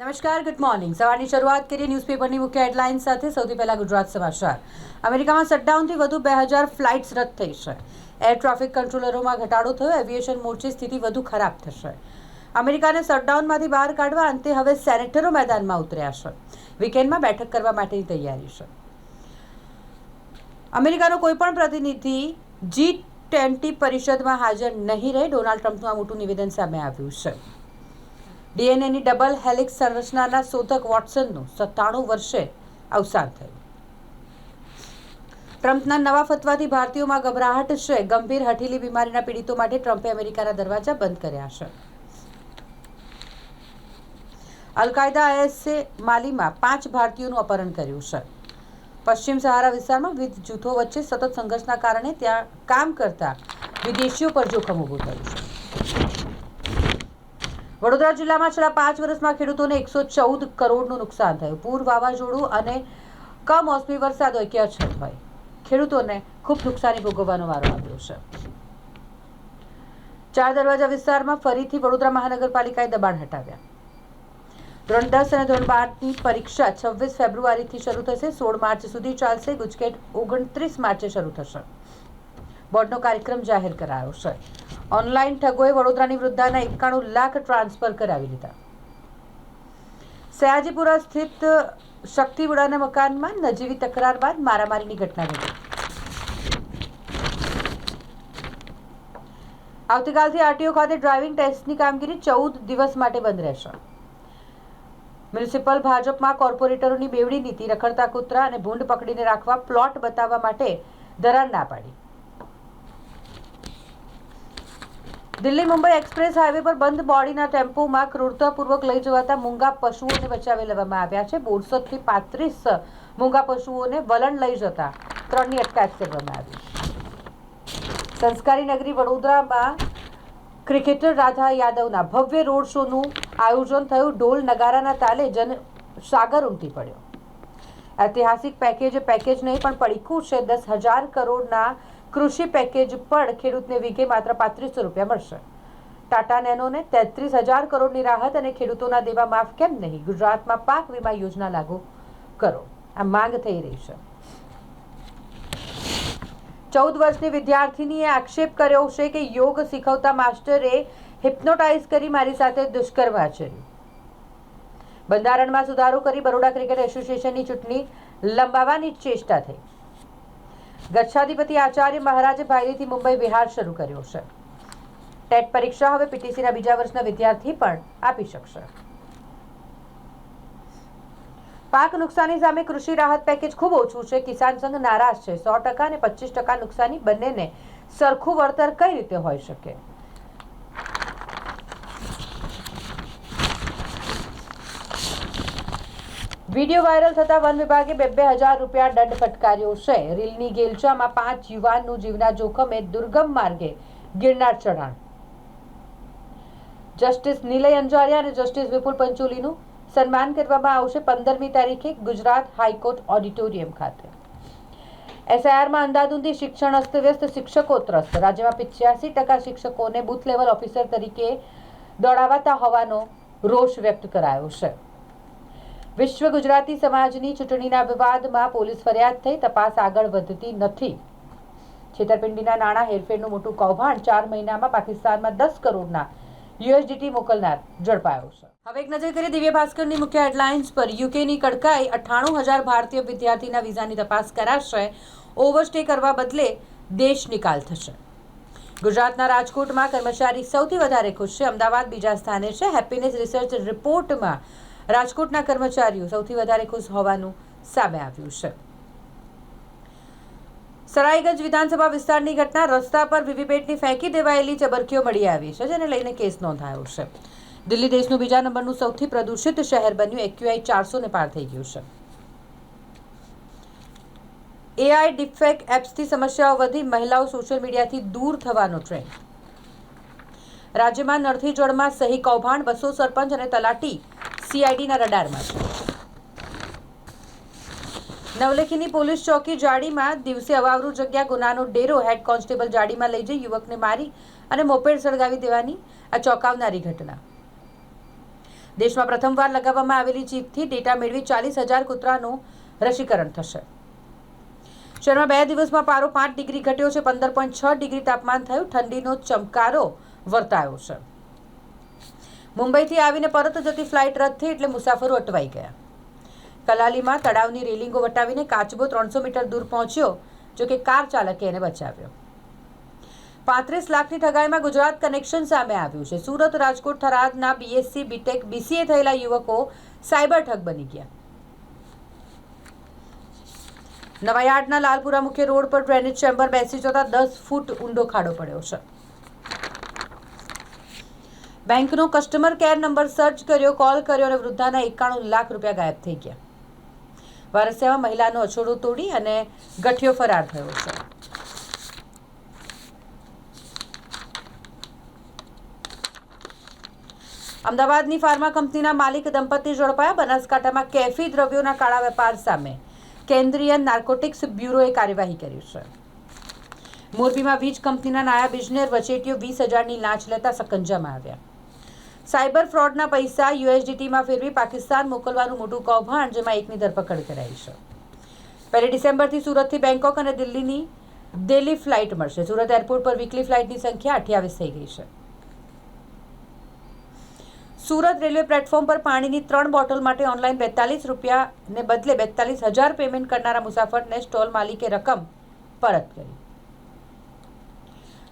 નમસ્કાર good morning સવારની શરૂઆત કરીએ ન્યૂઝપેપરની મુખ્ય હેડલાઇન સાથે. સૌથી પહેલા ગુજરાત સમાચાર. અમેરિકામાં શટડાઉનથી વધુ બે હજાર ફ્લાઇટ્સ રદ થઈ છે. એર ટ્રાફિક કંટ્રોલરોમાં ઘટાડો થયો. એવિએશન મોરચે સ્થિતિ વધુ ખરાબ થશે. અમેરિકાને શટડાઉનમાંથી બહાર કાઢવા અંતે હવે સેનેટરો મેદાનમાં ઉતર્યા છે. વીકેન્ડમાં બેઠક કરવા માટેની તૈયારી છે. અમેરિકાનો કોઈપણ પ્રતિનિધિ જી ટ્વેન્ટી પરિષદમાં હાજર નહીં રહે. ડોનાલ્ડ ટ્રમ્પનું આ મોટું નિવેદન સામે આવ્યું છે. ડીએનએની ડબલ હેલિક્સ સંરચનાના શોધક વોટસનનું સત્તાણું વર્ષે અવસાન થયું. ટ્રમ્પના નવા ફતવાથી ભારતીયોમાં ગભરાહટ છે. ગંભીર હઠીલી બીમારીના પીડિતો માટે ટ્રમ્પે અમેરિકાના દરવાજા બંધ કર્યા છે. અલકાયદા આઈએસએ માલીમાં પાંચ ભારતીયોનું અપહરણ કર્યું છે. પશ્ચિમ સહારા વિસ્તારમાં વિવિધ જૂથો વચ્ચે સતત સંઘર્ષના કારણે ત્યાં કામ કરતા વિદેશીઓ પર જોખમ ઊભું થયું છે. વડોદરા જિલ્લામાં છેલ્લા પાંચ વર્ષમાં ખેડૂતોને એકસો ચૌદ કરોડનું નુકસાન થયું. પૂર, વાવાઝોડું અને કમોસમી વરસાદ હોય કે અછત હોય. ખેડૂતોને ખૂબ નુકસાની ભોગવવાનો વારો આવ્યો છે. ચાર દરવાજા વિસ્તારમાં ફરીથી વડોદરા મહાનગરપાલિકાએ દબાણ હટાવ્યા. ધોરણ દસ અને ધોરણ બારની પરીક્ષા છવ્વીસ ફેબ્રુઆરીથી શરૂ થશે. સોળ માર્ચ સુધી ચાલશે. ગુજકેટ ઓગણત્રીસ માર્ચે શરૂ થશે. બોર્ડનો કાર્યક્રમ જાહેર કરાયો છે. ઓનલાઈન ઠગોએ વડોદરાની વૃદ્ધાના એકાણું લાખ ટ્રાન્સફર કરાવી લીધા. સયાજીપુરા સ્થિત શક્તિવડાના મકાનમાં નજીવી તકરાર બાદ મારામારીની ઘટના ઘટી. આવતીકાલથી આરટીઓ ખાતે ડ્રાઇવિંગ ટેસ્ટની કામગીરી ચૌદ દિવસ માટે બંધ રહેશે. મ્યુનિસિપલ ભાજપમાં કોર્પોરેટરોની બેવડી નીતિ રખડતા કૂતરા અને ભૂંડ પકડીને રાખવા પ્લોટ બતાવવા માટે ધરાર ના પાડી. દિલ્હી મુંબઈ એક્સપ્રેસ હાઈવે પર બંધ બોડીના ટેમ્પોમાં ક્રૂરતાપૂર્વક લઈ જવાતા મૂંગા પશુઓને બચાવી લેવામાં આવ્યા છે. બોરસદથી પાંત્રીસ મૂંગા પશુઓને વલણ લઈ જતા ત્રણની અટકાયત કરવામાં આવી. સંસ્કારી નગરી વડોદરામાં ક્રિકેટર રાધા યાદવના ભવ્ય રોડ શોનું આયોજન થયું. ઢોલ નગારાના તાલે જન સાગર ઉમટી પડ્યો. ઐતિહાસિક પેકેજ પેકેજ નહીં પણ પડીકું છે. દસ હજાર કરોડના કૃષિ પેકેજ પણ ખેડૂતને વીઘે માત્ર પાંત્રીસો રૂપિયા મળશે. ટાટા નેનોને તેત્રીસ હજાર કરોડની રાહત અને ખેડૂતોના દેવા માફ કેમ નહીં? ગુજરાતમાં પાક વીમા યોજના લાગુ કરો. આ માંગ થઈ રહી છે. ચૌદ વર્ષની વિદ્યાર્થીનીએ આક્ષેપ કર્યો છે કે યોગ શીખવતા માસ્ટરે હિપ્નોટાઇઝ કરી મારી સાથે દુષ્કર્મ આચર્યું. બંધારણમાં સુધારો કરી બરોડા ક્રિકેટ એસોસિએશનની ચૂંટણી લંબાવવાની ચેષ્ટા થઈ. ગચ્છાધિપતિ આચાર્ય મહારાજે ભાઈલીથી મુંબઈ વિહાર શરૂ કર્યો છે. ટેટ પરીક્ષા હવે પીટીસીના બીજા વર્ષના વિદ્યાર્થી પણ આપી શકશે. પાક નુકસાની સામે કૃષિ રાહત પેકેજ ખૂબ ઓછું છે. કિસાન સંઘ નારાજ છે. સો ટકા અને પચીસ ટકા નુકસાની બંનેને સરખું વળતર કઈ રીતે હોઈ શકે? વીડિયો વાયરલ થતા વન વિભાગે બે બે હજાર રૂપિયા દંડ ફટકાર્યો છે. રીલની ગેલચામાં પાંચ યુવાનનું જીવના જોખમે દુર્ગમ માર્ગે ગિરનાર ચઢાણ. જસ્ટિસ નિલય અંજારિયા અને જસ્ટિસ વિપુલ પંચોલીનું સન્માન કરવામાં આવશે પંદરમી તારીખે ગુજરાત હાઈકોર્ટ ઓડિટોરિયમ ખાતે. એસઆઈઆરમાં અંધાધૂંધી શિક્ષણ અસ્તવ્યસ્ત શિક્ષકો ત્રસ્ત. રાજ્યમાં પિચ્યાસી ટકા શિક્ષકોને બુથ લેવલ ઓફિસર તરીકે દોડાવાતા હોવાનો રોષ વ્યક્ત કરાયો છે. વિશ્વ ગુજરાતી સમાજની ચૂંટણીના વિવાદમાં પોલીસ ફરિયાદ થઈ, તપાસ આગળ વધતી નથી. છેતરપિંડીના નાણાં હેરફેરનું મોટું કૌભાંડ ચાર મહિનામાં પાકિસ્તાનમાં દસ કરોડના યુએસડીટી મોકલનાર ઝડપાયો છે. હવે એક નજર કરીએ દિવ્ય ભાસ્કરની મુખ્ય હેડલાઇન્સ પર. યુકેની કડકાઈ, અઠ્ઠાણું હજાર ભારતીય વિદ્યાર્થીના વિઝાની તપાસ કરાશે. ઓવરસ્ટે કરવા બદલે દેશ નિકાલ થશે. ગુજરાતના રાજકોટમાં કર્મચારી સૌથી વધારે ખુશ છે. અમદાવાદ બીજા સ્થાને છે. હેપીનેસ રિસર્ચ રિપોર્ટમાં રાજકોટના કર્મચારીઓ સૌથી વધારે ખુશ હોવાનું સામે આવ્યું છે. સરાઈગંજ વિધાનસભા વિસ્તારની ઘટના, રસ્તા પર વીવીપેટની ફેંકી દેવાયેલી ચબરકીઓ મળી આવી છે, જેને લઈને કેસ નોંધાયો છે. દિલ્હી દેશનું બીજા નંબરનું સૌથી પ્રદૂષિત શહેર બન્યું, એક્યુઆઈ ચારસો ને પાર થઈ ગયું છે. એઆઈ ડિફેક એપ્સથી સમસ્યાઓ વધી, મહિલાઓ સોશિયલ મીડિયાથી દૂર થવાનો ટ્રેન્ડ. રાજ્યમાં નળથી જળમાં સહી કૌભાંડ, બસો સરપંચ અને તલાટી સીઆઈડીના રડારમાં નવલેખીની પોલીસ ચોકી જાડીમાં દિવસે અવાવરું જગ્યા ગુનાનો ડેરો હેડ કોન્સ્ટેબલ જાડીમાં લઈ જઈ યુવકને મારી અને મોપેડ સળગાવી દેવાની આ ચોંકાવનારી ઘટના. દેશમાં પ્રથમવાર લગાવવામાં આવેલી ચીપથી ડેટા મેળવી ચાલીસ હજાર કૂતરાનું રસીકરણ થશે. શહેરમાં બે દિવસમાં પારો પાંચ ડિગ્રી ઘટ્યો છે, પંદર પોઈન્ટ છ ડિગ્રી તાપમાન થયું. ઠંડીનો ચમકારો વર્તાયો છે. મુંબઈથી આવીને પરત જતી ફ્લાઇટ રદ થઈ એટલે મુસાફરો અટવાઈ ગયા. કલાલીમાં તળાવની રેલિંગો વટાવીને કાચબો ત્રણસો મીટર દૂર પહોંચ્યો, જો કે કાર ચાલકે એને બચાવ્યો. પાંત્રીસ લાખની ઠગાઈમાં ગુજરાત કનેક્શન સામે આવ્યું છે. સુરત, રાજકોટ, થરાદના બીએસસી બીટેક બીસીએ થયેલા યુવકો સાયબર ઠગ બની ગયા. નવાયાર્ડના લાલપુરા મુખ્ય રોડ પર ડ્રેનેજ ચેમ્બર બેસી જતા દસ ફૂટ ઊંડો ખાડો પડ્યો છે. બેંકનો કસ્ટમર કેર નંબર સર્ચ કર્યો, કોલ કર્યો અને વૃદ્ધાના એકાણું લાખ રૂપિયા ગાયબ થઈ ગયા. વારસિયામાં મહિલાનો અછોડો તોડી અને ગઠિયો ફરાર થયો છે. અમદાવાદની ફાર્મા કંપનીના માલિક દંપતી ઝડપાયા. બનાસકાંઠામાં કેફી દ્રવ્યોના કાળા વેપાર સામે કેન્દ્રીય નાર્કોટિક્સ બ્યુરોએ કાર્યવાહી કરી છે. મોરબીમાં વીજ કંપનીના નાયબ ઇજનેર વચેટીઓ વીસ હજારની લાંચ લેતા સકંજામાં આવ્યા. સાયબર ફ્રોડના પૈસા યુએસડીટીમાં ફેરવી પાકિસ્તાન મોકલવાનું મોટું કૌભાંડ જેમાં એકની ધરપકડ કરાઈ છે. પહેલી ડિસેમ્બરથી સુરતથી બેંકોક અને દિલ્હીની દિલ્હી ફ્લાઇટ મળશે. સુરત એરપોર્ટ પર વીકલી ફ્લાઇટની સંખ્યા અઠ્યાવીસ થઈ ગઈ છે. સુરત રેલવે પ્લેટફોર્મ પર પાણીની ત્રણ બોટલ માટે ઓનલાઈન બેતાલીસ રૂપિયાને બદલે બેતાલીસ હજાર પેમેન્ટ કરનારા મુસાફરને સ્ટોલ માલિકે રકમ પરત કરી.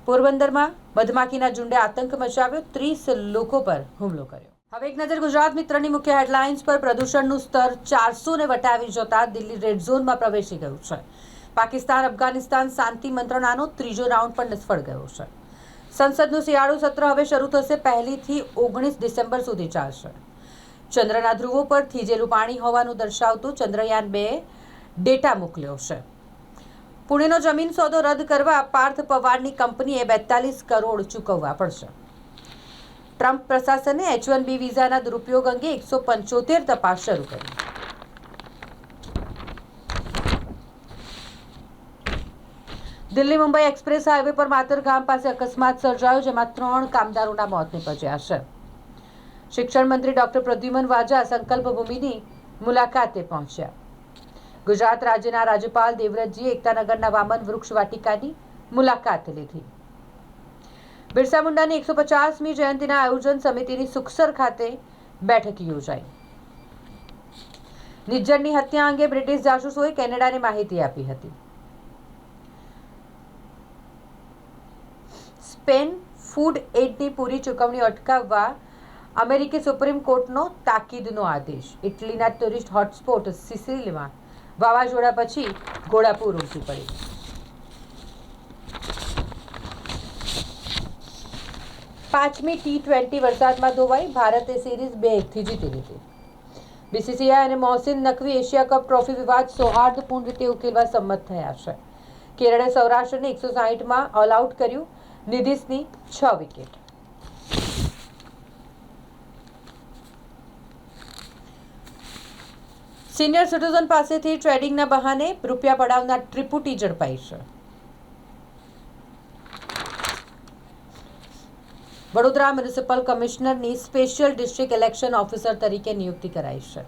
પોરબંદરમાં મધમાખીના ઝુંડે આતંક મચાવ્યો, ત્રીસ લોકો પર હુમલો કર્યો. હવે એક નજર ગુજરાત મિત્રની મુખ્ય હેડલાઇન્સ પર પ્રદૂષણનું સ્તર ચારસો ને વટાવી જતા દિલ્હી રેડ ઝોનમાં પ્રવેશી ગયું છે. પાકિસ્તાન, અફઘાનિસ્તાન શાંતિ મંત્રણાનો ત્રીજો રાઉન્ડ પણ નિષ્ફળ ગયો છે. સંસદનું શિયાળુ સત્ર હવે શરૂ થશે પહેલીથી ઓગણીસ ડિસેમ્બર સુધી ચાલશે. ચંદ્રના ધ્રુવો પર થીજેલું પાણી હોવાનું દર્શાવતું ચંદ્રયાન બે ડેટા મોકલ્યો છે. પુણેનો જમીન સોદો રદ કરવા પાર્થ પવારની કંપનીએ બેતાલીસ કરોડ ચૂકવવા પડશે. ટ્રમ્પ પ્રશાસને એચ વન બી વિઝાના દુરુપયોગ અંગે એકસો પંચોતેર તપાસ શરૂ કરી. દિલ્હી મુંબઈ એક્સપ્રેસ હાઈવે પર માતર ગામ પાસે અકસ્માત સર્જાયો, જેમાં ત્રણ કામદારોના મોત નિપજ્યા છે. શિક્ષણ મંત્રી ડોક્ટર પ્રદ્યુમન વાજા સંકલ્પ ભૂમિની મુલાકાતે પહોંચ્યા. ગુજરાત રાજ્યના રાજ્યપાલ દેવવ્રતજીએ એકતાનગરના વામન વૃક્ષ વાટિકાની મુલાકાત લીધી. બિરસા મુંડાની એકસો પચાસમી જયંતિના આયોજન સમિતિની સુખસર ખાતે બેઠક યોજાઈ. નિજ્જરની હત્યા અંગે બ્રિટિશ જાસૂસોએ કેનેડાને માહિતી આપી હતી. સ્પેન ફૂડ એડની પૂરી ચૂકવણી અટકાવવા અમેરિકી સુપ્રીમ કોર્ટનો તાકીદનો આદેશ. ઇટલીના ટુરિસ્ટ હોટસ્પોટ સિસિલીમાં વાવાઝોડા પછી ઘોડાપુર ઉમટી પડ્યું પાંચમી ટી ટ્વેન્ટી વરસાદમાં ધોવાઈ, ભારતે સિરીઝ બે એકથી જીતી લીધી. બીસીસીઆઈ અને Mohsin Naqvi Asia cup trophy વિવાદ સૌહાર્દપૂર્ણ રીતે ઉકેલવા સંમત થયા છે. કેરળે સૌરાષ્ટ્રને એકસો સાહીઠમાં ઓલ આઉટ કર્યું, નિધિશની છ વિકેટ સિનિયર સિટીઝન પાસેથી ટ્રેડિંગના બહાને રૂપિયા પડાવનાર ત્રિપુટી ઝડપાઈ છે. વડોદરા મ્યુનિસિપલ કમિશનરની સ્પેશિયલ ડિસ્ટ્રિક્ટ ઇલેક્શન ઓફિસર તરીકે નિયુક્તિ કરાઈ છે.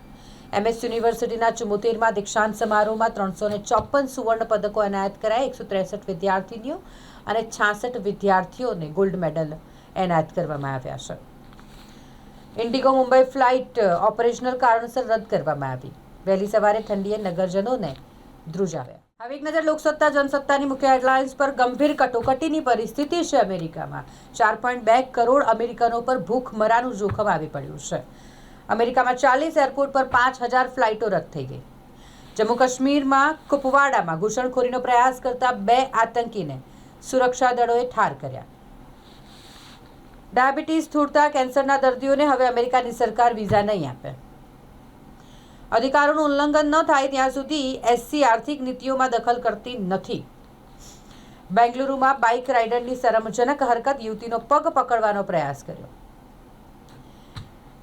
એમએસ યુનિવર્સિટીના ચુમ્મોતેરમાં દીક્ષાંત સમારોહમાં ત્રણસો ને ચોપન સુવર્ણ પદકો એનાયત કરાયા, એકસો ત્રેસઠ વિદ્યાર્થીનીઓ અને છાસઠ વિદ્યાર્થીઓને ગોલ્ડ મેડલ એનાયત કરવામાં આવ્યા છે. ઇન્ડિગો મુંબઈ ફ્લાઇટ ઓપરેશનલ કારણસર રદ કરવામાં આવી. વહેલી સવારે ઠંડીએ નગરજનોને ધ્રુજાવ્યા. હવે એક નજર લોકસત્તા, જનસત્તાની મુખ્ય હેડલાઇન્સ પર ગંભીર કટોકટીની પરિસ્થિતિ છે અમેરિકામાં. ચાર પોઈન્ટ બે કરોડ અમેરિકનો પર ભૂખમરાનું જોખમ આવી પડ્યું છે. અમેરિકામાં ચાલીસ એરપોર્ટ પર પાંચ હજાર ફ્લાઇટો રદ થઈ ગઈ. જમ્મુ કાશ્મીરમાં કુપવાડામાં ઘૂસણખોરીનો પ્રયાસ કરતા બે આતંકીને સુરક્ષા દળોએ ઠાર કર્યા. ડાયાબિટીસ, સ્થૂળતા, કેન્સરના દર્દીઓને હવે અમેરિકાની સરકાર વિઝા નહીં આપે. અધિકારોનું ઉલ્લંઘન ન થાય ત્યાં સુધી એસસી આર્થિક નીતિઓમાં દખલ કરતી નથી. બેંગલુરુમાં બાઇક રાઇડરની શરમજનક હરકત યુવતીનો પગ પકડવાનો પ્રયાસ કર્યો.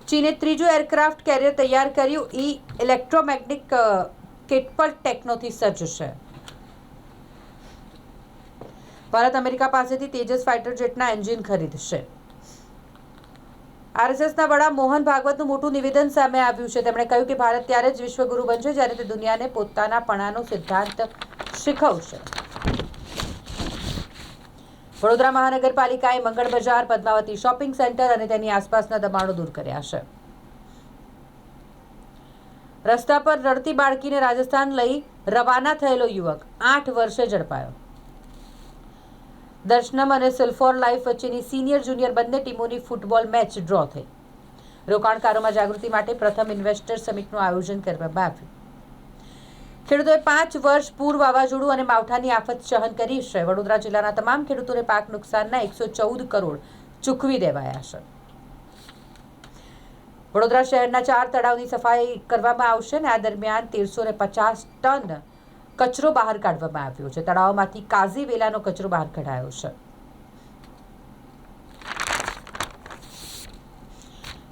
ચીને ત્રીજું એરક્રાફ્ટ કેરિયર તૈયાર કર્યું. ઈ ઇલેક્ટ્રોમેગ્નેટિક કેટપલ ટેકનોથી સજ્જ છે. ભારત અમેરિકા પાસેથી તેજસ ફાઇટર જેટના એન્જિન ખરીદશે. આરએસએસના વડા મોહન ભાગવતનું મોટું નિવેદન સામે આવ્યું છે. તેમણે કહ્યું કે ભારત ત્યારે જ વિશ્વગુરુ બનશે જ્યારે તે દુનિયાને પોતાના પણાનો સિદ્ધાંત શીખવશે. વડોદરા મહાનગરપાલિકાએ મંગળ બજાર, પદ્માવતી શોપિંગ સેન્ટર અને તેની આસપાસના દબાણો દૂર કર્યા છે. રસ્તા પર રડતી બાળકીને રાજસ્થાન લઈ રવાના થયેલો યુવક આઠ વર્ષે ઝડપાયો. દર્શનમ અને સિલ્ફોર લાઈફ વચ્ચેની સિનિયર જુનિયર બંને ટીમોની ફૂટબોલ મેચ ડ્રો થઈ. રોકાણકારોમાં જાગૃતિ માટે પ્રથમ ઇન્વેસ્ટર સમિટનું આયોજન કરવામાં આવ્યું. ખેડૂતોએ પાંચ વર્ષ પૂર વાવાઝોડું અને માવઠાની આફત સહન કરી છે. વડોદરા જિલ્લાના તમામ ખેડૂતોને પાક નુકસાનના એકસો ચૌદ કરોડ ચૂકવી દેવાયા છે. વડોદરા શહેરના ચાર તળાવની સફાઈ કરવામાં આવશે અને આ દરમિયાન તેરસો ને પચાસ ટન કચરો બહાર કાઢવામાં આવ્યો છે. તળાવમાંથી કાઝી વેલાનો કચરો બહાર કઢાયો છે.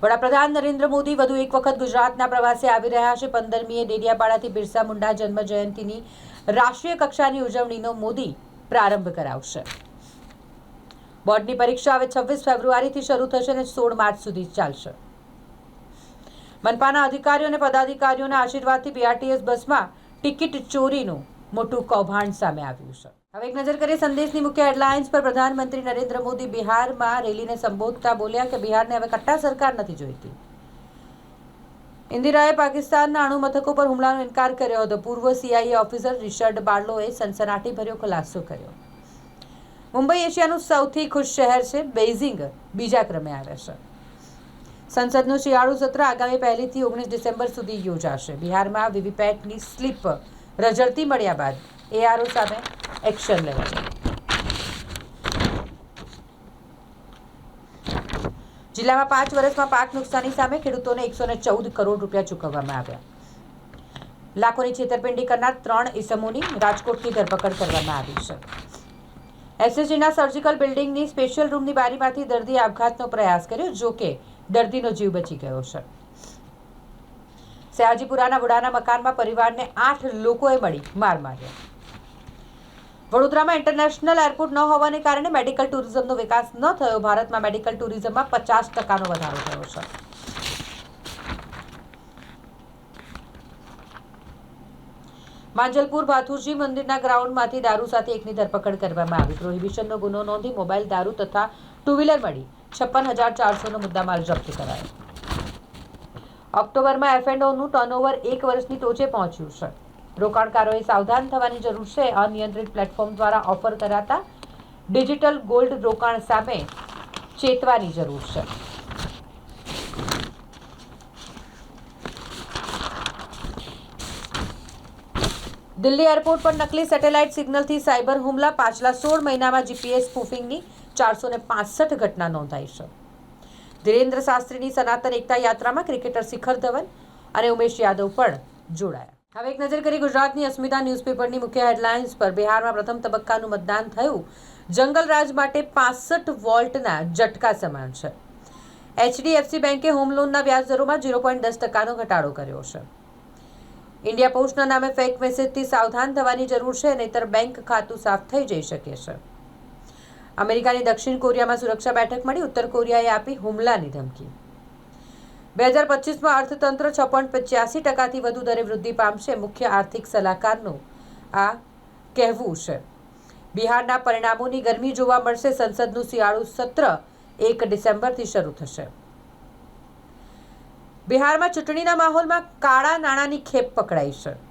વડાપ્રધાન નરેન્દ્ર મોદી વધુ એક વખત ગુજરાતના પ્રવાસે આવી રહ્યા છે. પંદરમીએ ડેડિયાપાડાથી બિરસા મુંડા જન્મ જયંતિની રાષ્ટ્રીય કક્ષાની ઉજવણીનો મોદી પ્રારંભ કરાવશે. બોર્ડની પરીક્ષા હવે છવ્વીસ ફેબ્રુઆરીથી શરૂ થશે અને સોળ માર્ચ સુધી ચાલશે. મનપાના અધિકારીઓ અને પદાધિકારીઓના આશીર્વાદથી બીઆરટીએસ બસમાં ટિકિટ ચોરીનું મોટું કૌભાંડ સામે આવ્યું છે. હવે એક નજર કરીએ સંદેશની મુખ્ય હેડલાઇન્સ પર પ્રધાનમંત્રી નરેન્દ્ર મોદી બિહારમાં રેલીને સંબોધતા બોલ્યા કે બિહારને હવે કટ્ટા સરકાર નથી જોઈતી. ઇન્દિરાએ પાકિસ્તાનના અણુ મથકો પર હુમલાનો ઇનકાર કર્યો હતો. પૂર્વ સીઆઈએ ઓફિસર રિશર્ડ બાર્લોએ સનસનાટીભર્યો ખુલાસો કર્યો. મુંબઈ એશિયાનું સૌથી ખુશ શહેર છે. બેઇઝિંગ બીજા ક્રમે આવે છે. સંસદનું શિયાળુ સત્ર આગામી પહેલીથી ઓગણીસ ડિસેમ્બર સુધી યોજાશે. બિહારમાં વીવીપેટની સ્લીપ રજડતી મળ્યા બાદ એઆરઓ સામે એક્શન લેવાશે જિલ્લામાં પાંચ વર્ષમાં પાક નુકસાની સામે ખેડૂતોને એકસો ને ચૌદ કરોડ રૂપિયા ચૂકવવામાં આવ્યા. લાખોની છેતરપિંડી કરનાર ત્રણ ઇસમોની રાજકોટથી ધરપકડ કરવામાં આવી છે. એસએસજીના સર્જિકલ બિલ્ડિંગની સ્પેશિયલ રૂમની બારીમાંથી દર્દીએ આપઘાતનો પ્રયાસ કર્યો જો કે દર્દીનો જીવ બચી ગયો છે. સયાજીપુરાના વડાના મકાનમાં પરિવારને આઠ લોકોએ મળી માર માર્યો. વડોદરામાં ઇન્ટરનેશનલ એરપોર્ટ ન હોવાને કારણે મેડિકલ ટુરિઝમનો વિકાસ ન થયો. ભારતમાં મેડિકલ ટુરિઝમમાં પચાસ ટકાનો વધારો થયો છે. માંજલપુર ભાથુરજી મંદિરના ગ્રાઉન્ડમાંથી દારૂ સાથે એકની ધરપકડ કરવામાં આવી. પ્રોહિબિશનનો ગુનો નોંધી મોબાઈલ દારૂ તથા ટુ વ્હીલર મળી. છપ્પન હજાર ચારસોનો મુદ્દામાલ જપ્ત કરાયો. ઓક્ટોબરમાં એફએનઓનું ટર્નઓવર એક વર્ષની ટોચે પહોંચ્યું છે. રોકાણકારોએ સાવધાન થવાની જરૂર છે. અનિયંત્રિત પ્લેટફોર્મ દ્વારા ઓફર કરાતા ડિજિટલ ગોલ્ડ રોકાણ સામે ચેતવાની જરૂર છે. દિલ્હી એરપોર્ટ પર નકલી સેટેલાઇટ સિગ્નલથી સાયબર હુમલા. પાછલા સોળ મહિનામાં જીપીએસ સ્પૂફિંગની ચારસો ને પાસઠ ઘટના નોંધાઈ છે. ધીરેન્દ્ર શાસ્ત્રીની સનાતન એકતા યાત્રામાં ક્રિકેટર શિખર ધવન અને ઉમેશ યાદવ પણ જોડાયા. હવે એક નજર કરી ગુજરાતની અસ્મિતા ન્યૂઝપેપરની મુખ્ય હેડલાઇન્સ પર. બિહારમાં પ્રથમ તબક્કાનું મતદાન થયું. જંગલરાજ માટે પાસઠ વોલ્ટના ઝટકા સમાન છે. એચડીએફસી બેન્કે હોમ લોનના વ્યાજ દરોમાં ઝીરો પોઈન્ટ દસ ટકાનો ઘટાડો કર્યો છે. ઇન્ડિયા પોસ્ટના નામે ફેક મેસેજથી સાવધાન થવાની જરૂર છે, નહીતર બેંક ખાતું સાફ થઈ જઈ શકે છે. અમેરિકાની દક્ષિણ કોરિયામાં સુરક્ષા બેઠક મળી, ઉત્તર કોરિયાએ આપી હુમલાની ધમકી. બે હજાર પચીસમાં અર્થતંત્ર છ પોઈન્ટ પચ્યાસી ટકાથી વધુ દરે વૃદ્ધિ પામશે, મુખ્ય આર્થિક સલાહકારનું આ કહેવું છે. બિહારના પરિણામોની ગરમી જોવા મળશે, સંસદનું શિયાળુ સત્ર એક ડિસેમ્બરથી શરૂ થશે. બિહારમાં ચૂંટણીના માહોલમાં કાળા નાણાંની ખેપ પકડાઈ છે.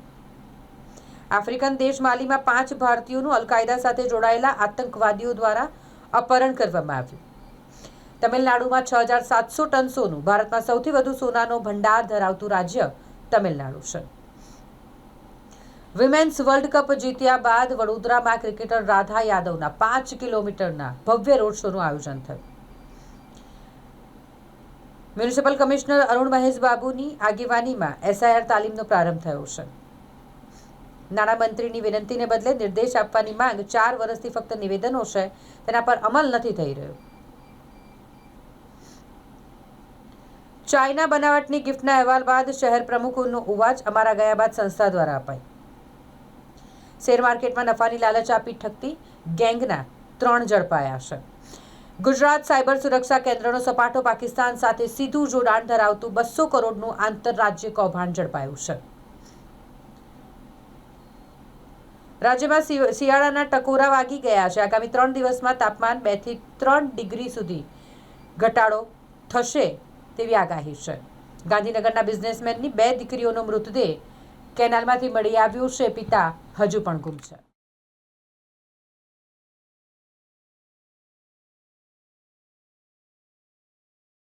આફ્રિકન દેશ માલીમાં પાંચ ભારતીયોનું અલકાયદા સાથે જોડાયેલા આતંકવાદીઓ દ્વારા અપહરણ કરવામાં આવ્યું. તમિલનાડુમાં છ હજાર સાતસો ટન સોનું ભારતમાં સૌથી વધુ સોનાનો ભંડાર ધરાવતું રાજ્ય તમિલનાડુ છે. વિમેન્સ વર્લ્ડ કપ જીત્યા બાદ વડોદરામાં ક્રિકેટર રાધા યાદવના પાંચ કિલોમીટરના ભવ્ય રોડ શોનું આયોજન થયું. મ્યુનિસિપલ કમિશનર અરુણ મહેશ બાબુની આગેવાનીમાં એસઆઈઆર તાલીમનો પ્રારંભ થયો છે. નાણામંત્રીની વિનંતીને બદલે નિર્દેશ આપવાની માંગ ચાર વર્ષથી ફક્ત નિવેદનો છે, તેના પર અમલ નથી થઈ રહ્યો. ચાઇના બનાવટની ગિફ્ટના અહેવાલ બાદ શહેર પ્રમુખોનો ઉવાચ અમારા ગયા બાદ સંસ્થા દ્વારા અપાઈ શેર માર્કેટમાં નફાની લાલચ આપી ઠકતી ગેંગના ત્રણ ઝડપાયા છે. ગુજરાત સાયબર સુરક્ષા કેન્દ્રનો સપાટો પાકિસ્તાન સાથે સીધું જોડાણ ધરાવતું બસો કરોડનું આંતરરાજ્ય કૌભાંડ ઝડપાયું છે. રાજ્યમાં શિયાળાના ટકોરા વાગી ગયા છે. આગામી ત્રણ દિવસમાં તાપમાન બેથી ત્રણ ડિગ્રી સુધી ઘટાડો થશે તેવી આગાહી છે. ગાંધીનગરના બિઝનેસમેનની બે દીકરીઓનો મૃતદેહ કેનાલમાંથી મળી આવ્યો છે. પિતા હજુ પણ ગુમ છે.